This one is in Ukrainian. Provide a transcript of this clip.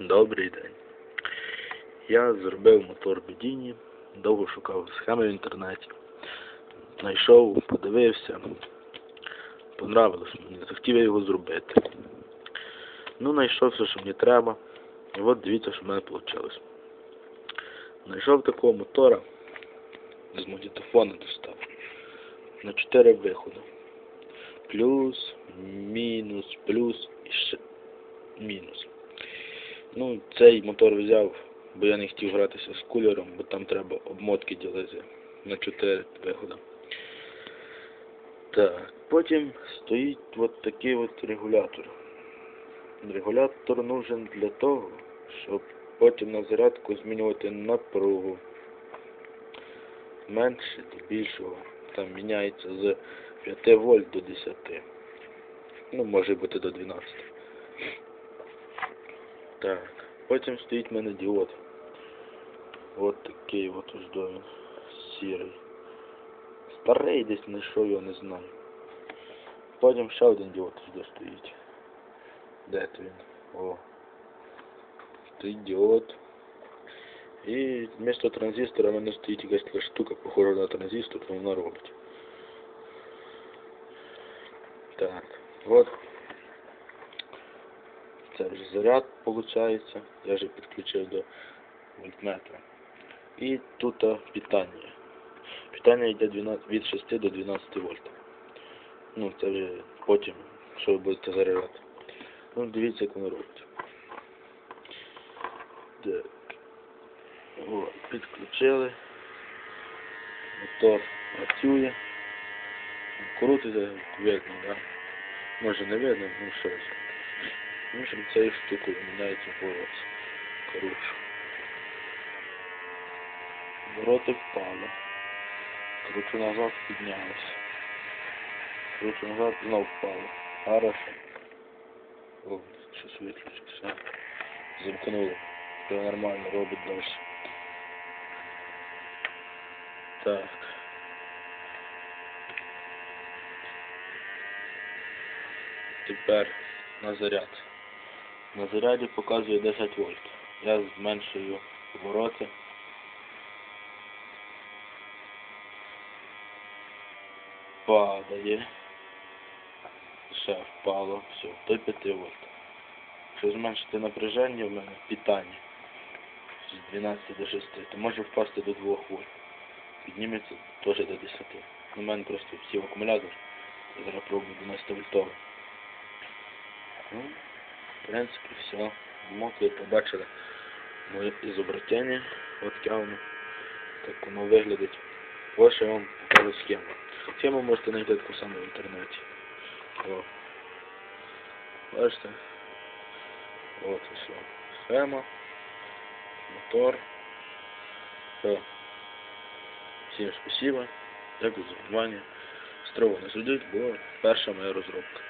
Добрий день. Я зробив мотор Бедіні, довго шукав схеми в інтернеті. Знайшов, подивився. Понравилось мені, захотів я його зробити. Ну, знайшов все, що мені треба. І от дивіться, що в мене вийшло. Знайшов такого мотора з магнітофона достав. На 4 виходи. Плюс, мінус, плюс і ще мінус. Ну, цей мотор взяв, бо я не хотів гратися з кулером, бо там треба обмотки ділити на 4 виходи. Так, потім стоїть от такий от регулятор. Регулятор нужен для того, щоб потім на зарядку змінювати напругу. Менше до більшого. Там міняється з 5 вольт до 10. Ну, може бути до 12. Так, потім стоїть в мене діод. От такий от ось до він. Сірий. Старий десь знайшов його, не знаю. Потім ще один діод сюди стоїть. Де то він? О. Стоїть діод. І вместо транзистора в мене стоїть якась така штука, похожа на транзистор, то вона робить. Так, от Це вже заряд виходить. Я вже підключив до вольтметра. І тут питання. Питання йде 12, від 6 до 12 вольт. Ну, це вже потім, що ви будете заряджати. Ну, дивіться, як воно робить. Так. О, підключили. Мотор працює. Крутиться, видно, да? Може не видно, ну щось. Ну, щоб цією штукою міняється поворот. Коротше. Вороти впали. Кручу назад, піднялося. Кручу назад, знов впало. Хорошо. О, щось виключився. Замкнуло. Все нормально, робить далі. Так. Тепер на заряд. На заряді показує 10 вольт. Я зменшую обороти. Падає. Ще впало. Все, до 5 вольт. Якщо зменшити напряження в мене питання з 12 до 6, то може впасти до 2 вольт. Підніметься теж до 10. У мене просто всі акумулятор. Зараз пробую 12 вольтовий. Принципі, все. Ну, ви побачили моє ізобретення. От воно. Так воно виглядить. Ось я вам покажу схему. Схему можете знайти таку саму в інтернеті. О. Бачите? От і все. Схема. Мотор. Все. Всім спасибо. Дякую за внимание. Строго не судіть, бо перша моя розробка.